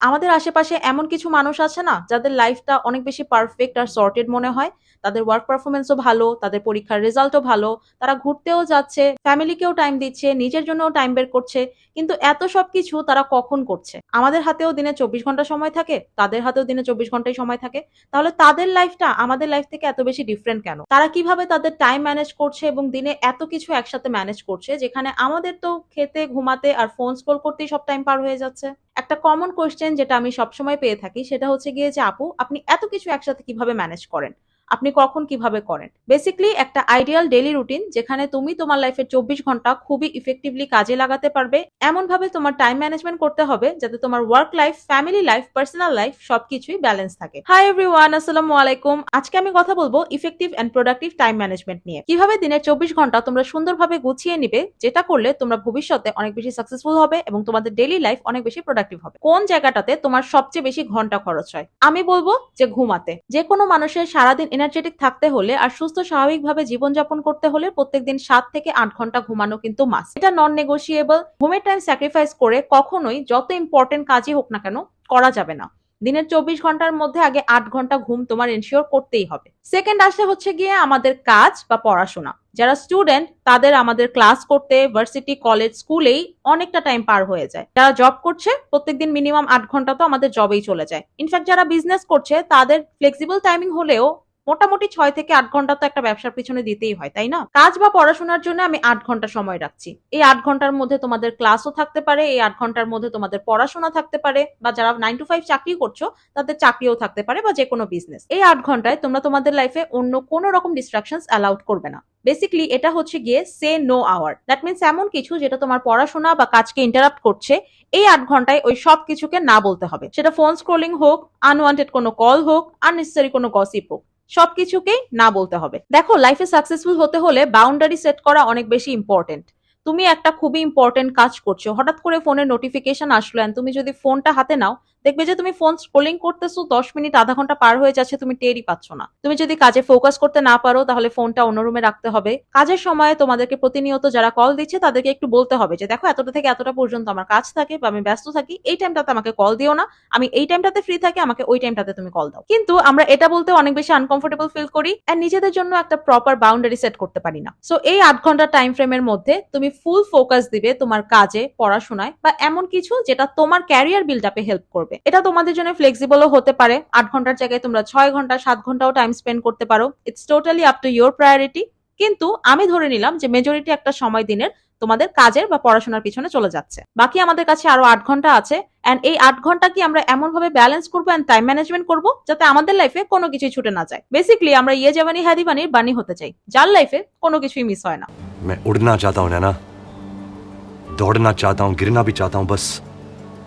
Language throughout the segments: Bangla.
আমাদের আশেপাশে এমন কিছু মানুষ আছে না, যাদের লাইফটা অনেক বেশি পারফেক্ট আর সর্টেড মনে হয়। তাদের ওয়ার্ক পারফরমেন্সও ভালো, তাদের পরীক্ষার রেজাল্টও ভালো, তারা ঘুরতেও যাচ্ছে ফ্যামিলিকেও টাইম দিচ্ছে, নিজের জন্যও টাইম বের করছে, কিন্তু এত সব কিছু তারা কখন করছে? আমাদের হাতেও দিনে চব্বিশ ঘণ্টা সময় থাকে, তাদের হাতেও দিনে চব্বিশ ঘন্টাই সময় থাকে। তাহলে তাদের লাইফটা আমাদের লাইফ থেকে এত বেশি ডিফারেন্ট কেন? তারা কীভাবে তাদের টাইম ম্যানেজ করছে এবং দিনে এত কিছু একসাথে ম্যানেজ করছে, যেখানে আমাদের তো খেতে, ঘুমাতে আর ফোন স্ক্রোল করতেই সব টাইম পার হয়ে যাচ্ছে? একটা কমন কোয়েশ্চেন যেটা আমি সবসময় পেয়ে থাকি সেটা হচ্ছে গিয়ে যে, আপু, আপনি এত কিছু একসাথে কীভাবে ম্যানেজ করেন? আপনি কখন কীভাবে করেন? বেসিক্যালি একটা আইডিয়াল ডেলি রুটিন যেখানে তুমি তোমার লাইফের চব্বিশ ঘণ্টা খুবই ইফেক্টিভলি কাজে লাগাতে পারবে। এমন ভাবে তোমার টাইম ম্যানেজমেন্ট করতে হবে যাতে তোমার work life family life personal life সবকিছুই ব্যালেন্স থাকে। হাই এভরিওয়ান আসসালামু আলাইকুম। আজকে আমি কথা বলব effective and productive time management নিয়ে। কীভাবে দিনের চব্বিশ ঘণ্টা তোমরা সুন্দরভাবে গুছিয়ে নিবে, যেটা করলে তোমরা ভবিষ্যতে অনেক বেশি সাকসেসফুল হবে এবং তোমাদের ডেলি লাইফ অনেক বেশি প্রোডাক্টিভ হবে। কোন জায়গাটাতে তোমার সবচেয়ে বেশি ঘণ্টা খরচ হয়? আমি বলব যে ঘুমাতে। যে কোনো মানুষের সারাদিন এনার্জেটিক থাকতে হলে আর সুস্থ স্বাভাবিকভাবে জীবনযাপন করতে হলে প্রত্যেকদিন সাত থেকে আট ঘণ্টা ঘুমানো কিন্তু মাস এটা নন নেগোসিয়েবল ঘুমের টাইম স্যাক্রিফাইস করে কখনোই যত ইম্পর্টেন্ট কাজই হোক না কেন করা যাবে না। দিনের চব্বিশ ঘণ্টার মধ্যে আগে আট ঘণ্টা ঘুম তোমার এনশিওর করতেই হবে। সেকেন্ড আসলে হচ্ছে গিয়ে আমাদের কাজ বা পড়াশোনা। যারা স্টুডেন্ট তাদের আমাদের ক্লাস করতে ভার্সিটি কলেজ স্কুলেই অনেকটা টাইম পার হয়ে যায়। যারা জব করছে, প্রত্যেকদিন মিনিমাম আট ঘণ্টা তো আমাদের জবেই চলে যায়। ইনফ্যাক্ট যারা বিজনেস করছে, তাদের ফ্লেক্সিবল টাইমিং হলেও মোটামুটি ছয় থেকে আট ঘণ্টা তো একটা ব্যবসার পিছনে দিতেই হয়, তাই না? কাজ বা পড়াশোনার জন্য আমি আট ঘণ্টা সময় রাখছি। এই আট ঘণ্টার মধ্যে তোমাদের ক্লাসও থাকতে পারে, এই আট ঘণ্টার মধ্যে তোমাদের পড়াশোনা থাকতে পারে, বা যারা নাইন টু ফাইভ চাকরি করছ, তাদের চাকরিও থাকতে পারে, বা যে কোনো বিজনেস এই আট ঘন্টায় তোমরা তোমাদের লাইফে অন্য কোনো রকম ডিস্ট্রাকশন অ্যালাউড করবে না। বেসিকলি এটা হচ্ছে গিয়ে say no hour that means এমন কিছু যেটা তোমার পড়াশোনা বা কাজকে ইন্টারাপ্ট করছে, এই আট ঘন্টায় ওই সব কিছুকে না বলতে হবে। সেটা ফোন স্ক্রোলিং হোক আনওয়ান্টেড কোনো কল হোক আননেসেসারি কোনো গসিপ হোক। সবকিছুকেই না বলতে হবে। দেখো লাইফে সাকসেসফুল হতে হলে বাউন্ডারি সেট করা অনেক বেশি ইম্পর্টেন্ট তুমি একটা খুবই ইম্পর্টেন্ট কাজ করছ। হঠাৎ করে ফোনের নোটিফিকেশন আসলো তুমি যদি ফোনটা হাতে নাও দেখবে যে তুমি ফোন স্ক্রোলিং করতেছো, দশ মিনিট, আধা ঘণ্টা পার হয়ে যাচ্ছে, তুমি টেরই পাচ্ছ না। তুমি যদি কাজে ফোকাস করতে না পারো, তাহলে ফোনটা অন্য রুমে রাখতে হবে। কাজের সময় তোমাদেরকে প্রতিনিয়ত যারা কল দিচ্ছে, তাদেরকে একটু বলতে হবে যে, দেখো, এতটা থেকে এতটা পর্যন্ত আমার কাজ থাকে বা আমি ব্যস্ত থাকি, এই টাইমটাতে আমাকে কল দিও না। আমি এই টাইমটাতে ফ্রি থাকি, আমাকে ওই টাইমটাতে তুমি কল দাও। কিন্তু আমরা এটা বলতে অনেক বেশি আনকমফোর্টেবল ফিল করি এন্ড নিজেদের জন্য একটা প্রপার বাউন্ডারি সেট করতে পারি না। সো এই আট ঘণ্টা টাইম ফ্রেমের মধ্যে তুমি ফুল ফোকাস দিবে তোমার কাজে, পড়াশোনায় বা এমন কিছু যেটা তোমার ক্যারিয়ার বিল্ড আপে হেল্প করবে। এটা তোমাদের জন্য ফ্লেক্সিবলও হতে পারে আট ঘন্টার জায়গায় তোমরা ছয় ঘন্টা সাত ঘন্টাও টাইম স্পেন্ড করতে পারো it's totally up to your priority কিন্তু আমি ধরে নিলাম যে মেজরিটি একটা সময় দিনের তোমাদের কাজের বা পড়াশোনার পিছনে চলে যাচ্ছে বাকি আমাদের কাছে আরো আট ঘন্টা আছে এন্ড এই আট ঘন্টা কি আমরা এমন ভাবে ব্যালেন্স করবো এন্ড টাইম ম্যানেজমেন্ট করবো যাতে আমাদের লাইফে কোনো কিছুই ছুটে না যায় বেসিকলি আমরা ইয়ে জাবানি হ্যাদি বানির বানি হতে চাই যার লাইফে কোনো কিছুই মিস হয় না मैं उड़ना चाहता हूं नैना दौड़ना चाहता हूं गिरना भी चाहता हूं बस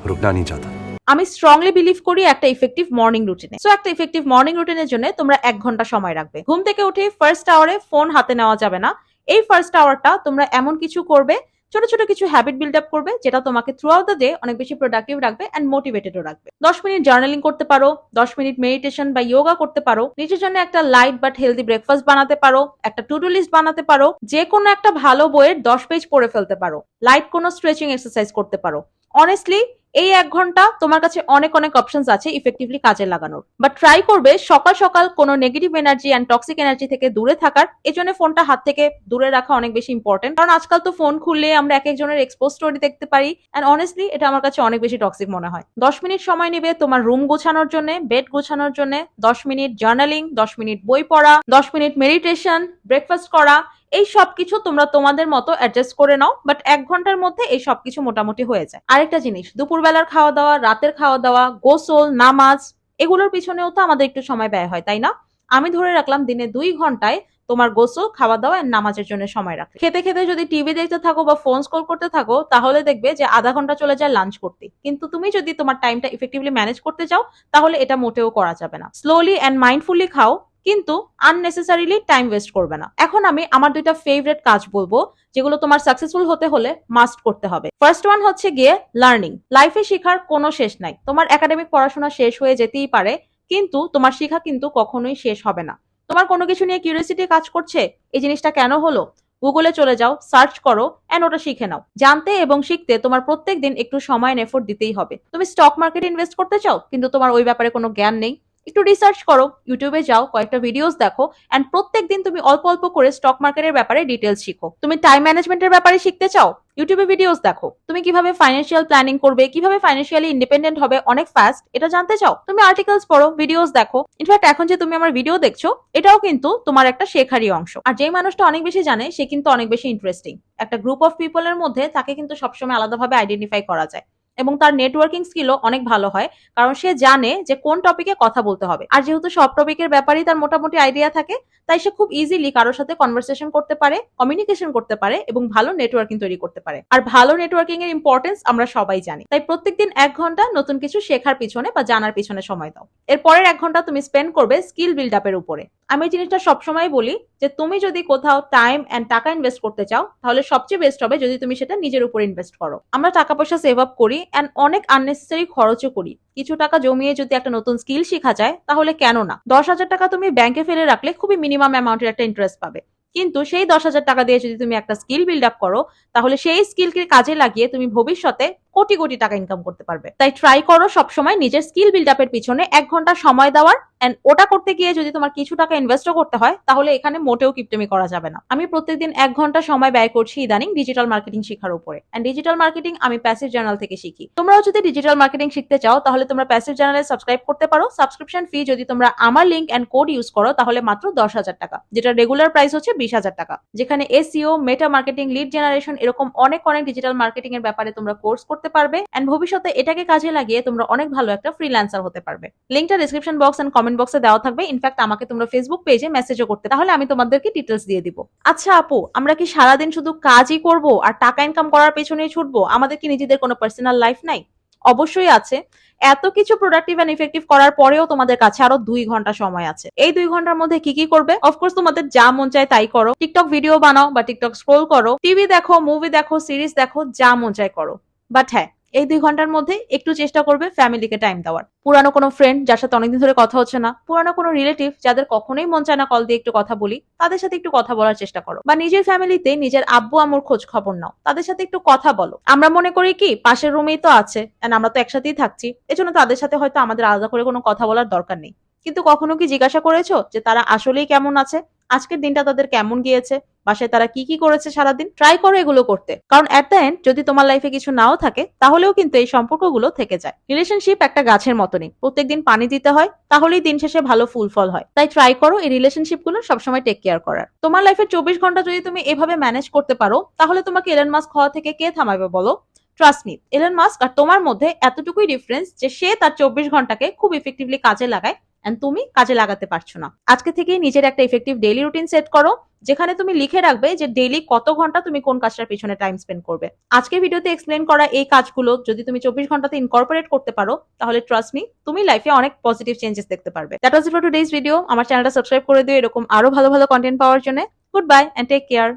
रुकना नहीं चाहता আমি স্ট্রংলি বিলিভ করি একটা ইফেক্টিভ মর্নিং রুটিনে সো একটা ইফেক্টিভ মর্নিং রুটিনের জন্য তোমরা এক ঘণ্টা সময় রাখবে। ঘুম থেকে উঠে ফার্স্ট আওয়ারে ফোন হাতে নেওয়া যাবে না। এই ফার্স্ট আওয়ারটা তোমরা এমন কিছু করবে, ছোট ছোট কিছু হ্যাবিট বিল্ড আপ করবে, যেটা তোমাকে থ্রু আউট দ্য ডে অনেক বেশি প্রোডাক্টিভ রাখবে অ্যান্ড মোটিভেটেডও রাখবে। দশ মিনিট জার্নালিং করতে পারো, দশ মিনিট মেডিটেশন বা যোগা করতে পারো, নিজের জন্য একটা লাইট বাট হেলদি ব্রেকফাস্ট বানাতে পারো, একটা টু ডু লিস্ট বানাতে পারো যে কোনো একটা ভালো বইয়ের দশ পেজ পড়ে ফেলতে পারো। লাইট কোনো স্ট্রেচিং এক্সারসাইজ করতে পারো। অনেস্টলি এই এক ঘণ্টা তোমার কাছে অনেক অনেক অপশনস আছে ইফেক্টিভলি কাজে লাগানোর। বাট ট্রাই করবে সকাল সকাল কোনো negative energy and toxic energy থেকে দূরে থাকার। এই জন্য ফোনটা হাত থেকে দূরে রাখা অনেক বেশি ইম্পর্টেন্ট কারণ আজকাল তো ফোন খুললে আমরা এক একজনের এক্সপোজ স্টোরি দেখতে পারি। অ্যান্ড অনেস্টলি এটা আমার কাছে অনেক বেশি টক্সিক মনে হয়। দশ মিনিট সময় নেবে তোমার রুম গোছানোর জন্য বেড গোছানোর জন্য। দশ মিনিট জার্নালিং দশ মিনিট বই পড়া, দশ মিনিট মেডিটেশন ব্রেকফাস্ট করা। এই সবকিছু তোমরা তোমাদের মতো অ্যাডজাস্ট করে নাও বাট এক ঘণ্টার মধ্যে এই সবকিছু মোটামুটি হয়ে যায়। আরেকটা জিনিস, দুপুরবেলার খাওয়া দাওয়া রাতের খাওয়া দাওয়া গোসল, নামাজ, এগুলোর পিছনেও তো আমাদের একটু সময় ব্যয় হয়, তাই না? আমি ধরে রাখলাম দিনে দুই ঘন্টায় তোমার গোসল খাওয়া দাওয়া আর নামাজের জন্য সময় রাখবে খেতে খেতে যদি টিভি দেখতে থাকো বা ফোন স্ক্রল করতে থাকো, তাহলে দেখবে যে আধা ঘণ্টা চলে যায় লাঞ্চ করতে। কিন্তু তুমি যদি তোমার টাইমটা ইফেক্টিভলি ম্যানেজ করতে চাও, তাহলে এটা মোটেও করা যাবে না। স্লোলি অ্যান্ড মাইন্ডফুলি খাও কিন্তু আননেসেসারিলি টাইম ওয়েস্ট করবে না। এখন আমি আমার দুইটা ফেভারিট কাজ বলব, যেগুলো তোমার সাকসেসফুল হতে হলে মাস্ট করতে হবে। ফার্স্ট ওয়ান হচ্ছে গিয়ে লার্নিং লাইফে শেখার কোনো শেষ নাই। তোমার একাডেমিক পড়াশোনা শেষ হয়ে যেতেই পারে, কিন্তু তোমার শেখা কিন্তু কখনোই শেষ হবে না। তোমার কোনো কিছু নিয়ে কিউরিয়াসিটি কাজ করছে? এই জিনিসটা কেন হলো? গুগলে চলে যাও সার্চ করো এন্ড ওটা শিখে নাও। জানতে এবং শিখতে তোমার প্রত্যেক দিন একটু সময় এফোর্ট দিতেই হবে। তুমি স্টক মার্কেটে ইনভেস্ট করতে চাও, কিন্তু তোমার ওই ব্যাপারে কোনো জ্ঞান নেই। একটু রিসার্চ করো ইউটিউবে যাও, কয়েকটা ভিডিওস দেখো অ্যান্ড প্রত্যেক দিন তুমি অল্প অল্প করে স্টক মার্কেটের ব্যাপারে ডিটেলস শিখো। তুমি টাইম ম্যানেজমেন্টের ব্যাপারে শিখতে চাও? ইউটিউবে ভিডিওস দেখো। তুমি কীভাবে ফাইন্যান্সিয়াল প্ল্যানিং করবে, কীভাবে ফাইন্যান্সিয়ালি ইন্ডিপেন্ডেন্ট হবে, অনেক ফাস্ট এটা জানতে চাও? তুমি আর্টিকেলস পড়ো ভিডিওস দেখো। ইনফ্যাক্ট এখন যে তুমি আমার ভিডিও দেখছ, এটাও কিন্তু তোমার একটা শেখারই অংশ। আর যেই মানুষটা অনেক বেশি জানে, সে কিন্তু অনেক বেশি ইন্টারেস্টিং একটা গ্রুপ অফ পিপলের মধ্যে তাকে কিন্তু সবসময় আলাদাভাবে আইডেন্টিফাই করা যায়। এবং তার নেটওয়ার্কিং স্কিলও অনেক ভালো হয়, কারণ সে জানে যে কোন টপিকে কথা বলতে হবে। আর যেহেতু সব টপিকের ব্যাপারেই তার মোটামুটি আইডিয়া থাকে, তাই সে খুব ইজিলি কারোর সাথে কনভারসেশন করতে পারে কমিউনিকেশন করতে পারে এবং ভালো নেটওয়ার্কিং তৈরি করতে পারে। আর ভালো নেটওয়ার্কিং এর ইম্পর্টেন্স আমরা সবাই জানি। তাই প্রত্যেকদিন এক ঘণ্টা নতুন কিছু শেখার পিছনে বা জানার পিছনে সময় দাও। এর পরের এক ঘণ্টা তুমি স্পেন্ড করবে স্কিল বিল্ড আপের উপরে। আমি জিনিসটা সবসময় বলি যে তুমি যদি কোথাও টাইম অ্যান্ড টাকা ইনভেস্ট করতে চাও, তাহলে সবচেয়ে বেস্ট হবে যদি তুমি সেটা নিজের উপর ইনভেস্ট করো। আমরা টাকা পয়সা সেভ আপ করি অ্যান্ড অনেক আননেসেসারি খরচও করি। কিছু টাকা জমিয়ে যদি একটা নতুন স্কিল শেখা যায়, তাহলে কেন না? দশ হাজার টাকা তুমি ব্যাংকে ফেলে রাখলে খুবই মিনিমাম অ্যামাউন্টের একটা ইন্টারেস্ট পাবে। কিন্তু সেই দশ হাজার টাকা দিয়ে যদি তুমি একটা স্কিল বিল্ড আপ করো, তাহলে সেই স্কিলকে কাজে লাগিয়ে তুমি ভবিষ্যতে কোটি কোটি টাকা ইনকাম করতে পারবে। তাই ট্রাই করো সবসময় নিজের স্কিল বিল্ড আপের পিছনে এক ঘণ্টা সময় দেওয়ার এন্ড ওটা করতে গিয়ে যদি তোমার কিছু টাকা ইনভেস্টও করতে হয়, তাহলে এখানে মোটেও কিপটেমি করা যাবে না। আমি প্রত্যেকদিন এক ঘণ্টা সময় ব্যয় করছি ইদানিং ডিজিটাল মার্কেটিং শেখার উপরে। এন্ড ডিজিটাল মার্কেটিং আমি প্যাসিভ জার্নাল থেকে শিখি। তোমরাও যদি ডিজিটাল মার্কেটিং শিখতে চাও, তাহলে তোমরা প্যাসিভ জার্নালে সাবস্ক্রাইব করতে পারো। সাবস্ক্রিপশন ফি যদি তোমরা আমার লিঙ্ক এন্ড কোড ইউজ করো, তাহলে মাত্র দশ হাজার টাকা। যেটা রেগুলার প্রাইস হচ্ছে বিশ হাজার টাকা। যেখানে SEO Meta marketing lead generation এরকম অনেক অনেক ডিজিটাল মার্কেটিং এর ব্যাপারে তোমরা কোর্স করতে পারবে এন্ড ভবিষ্যতে এটাকে কাজে লাগিয়ে তোমরা অনেক ভালো একটা ফ্রিল্যান্সার হতে পারবে। লিঙ্কটা ডিসক্রিপশন বক্স এন্ড কমেন্ট বক্সে দেওয়া থাকবে। ইনফ্যাক্ট আমাকে তোমরা ফেসবুক পেজে মেসেজও করতে। তাহলে আমি তোমাদেরকে ডিটেলস দিয়ে দিব। আচ্ছা আপু, আমরা কি সারাদিন শুধু কাজই করব আর টাকা ইনকাম করার পেছনেই ছুটবো? আমাদের কি নিজেদের কোনো পার্সোনাল লাইফ নাই? অবশ্যই আছে। এত কিছু প্রোডাক্টিভ এন্ড ইফেক্টিভ করার পরেও তোমাদের কাছে আরও দুই ঘণ্টা সময় আছে। এই দুই ঘণ্টার মধ্যে কি কি করবে? অফকোর্স তোমাদের যা মন চায় তাই করো। টিকটক ভিডিও বানাও বা টিকটক স্ক্রোল করো। টিভি দেখো মুভি দেখো সিরিজ দেখো, যা মন চায় করো। বাট হ্যাঁ এই দুই ঘণ্টার মধ্যে একটু চেষ্টা করবে ফ্যামিলিকে টাইম দেওয়ার। পুরানো কোনো ফ্রেন্ড যার সাথে অনেকদিন ধরে কথা হচ্ছে না, পুরানো কোনো রিলেটিভ যাদের কখনোই মন চায় না কল দিয়ে একটু কথা বলি, তাদের সাথে একটু কথা বলার চেষ্টা করো। বা নিজের ফ্যামিলিতে নিজের আব্বু আম্মুর খোঁজ খবর নাও। তাদের সাথে একটু কথা বলো। আমরা মনে করি কি, পাশের রুমেই তো আছে আমরা তো একসাথেই থাকছি, এজন্য তাদের সাথে হয়তো আমাদের আলাদা করে কোনো কথা বলার দরকার নেই। কিন্তু কখনো কি জিজ্ঞাসা করেছ যে তারা আসলেই কেমন আছে? আজকের দিনটা তাদের কেমন গিয়েছে? বাসায় তারা কি কি করেছে সারাদিন? ট্রাই করো এগুলো করতে। কারণ এট দ্য এন্ড যদি তোমার লাইফে কিছু নাও থাকে, তাহলেও কিন্তু এই সম্পর্কগুলো থেকে যায়। রিলেশনশিপ একটা গাছের মতনই। প্রত্যেকদিন পানি দিতে হয়, তাহলেই দিন শেষে ভালো ফুল ফল হয়। তাই ট্রাই করো এই রিলেশনশিপগুলো সবসময় টেক কেয়ার করার। তোমার লাইফের চব্বিশ ঘণ্টা যদি তুমি এভাবে ম্যানেজ করতে পারো, তাহলে তোমাকে এলেন মাস্ক হওয়া থেকে কে থামাবে বলো? ট্রাস্ট মি এলন মাস্ক আর তোমার মধ্যে এতটুকুই ডিফারেন্স যে সে তার চব্বিশ ঘন্টাকে খুব ইফেক্টিভলি কাজে লাগায়। এন্ড তুমি কাজে লাগাতে পারছ না। আজকে থেকেই নিজের একটা ইফেক্টিভ ডেইলি রুটিন সেট করো, যেখানে তুমি লিখে রাখবে যে ডেইলি কত ঘণ্টা তুমি কোন কাজটার পিছনে টাইম স্পেন্ড করবে। আজকে ভিডিওতে এক্সপ্লেন করা এই কাজগুলো, যদি তুমি চব্বিশ ঘন্টাতে ইনকর্পোরেট করতে পারো, তাহলে ট্রাস্ট মি তুমি লাইফে অনেক পজিটিভ চেঞ্জেস দেখতে পারবে। That was for today's video আমার চ্যানেলটা সাবস্ক্রাইব করে দিও, এরকম আরও ভালো ভালো কন্টেন্ট পাওয়ার জন্য। Goodbye and take care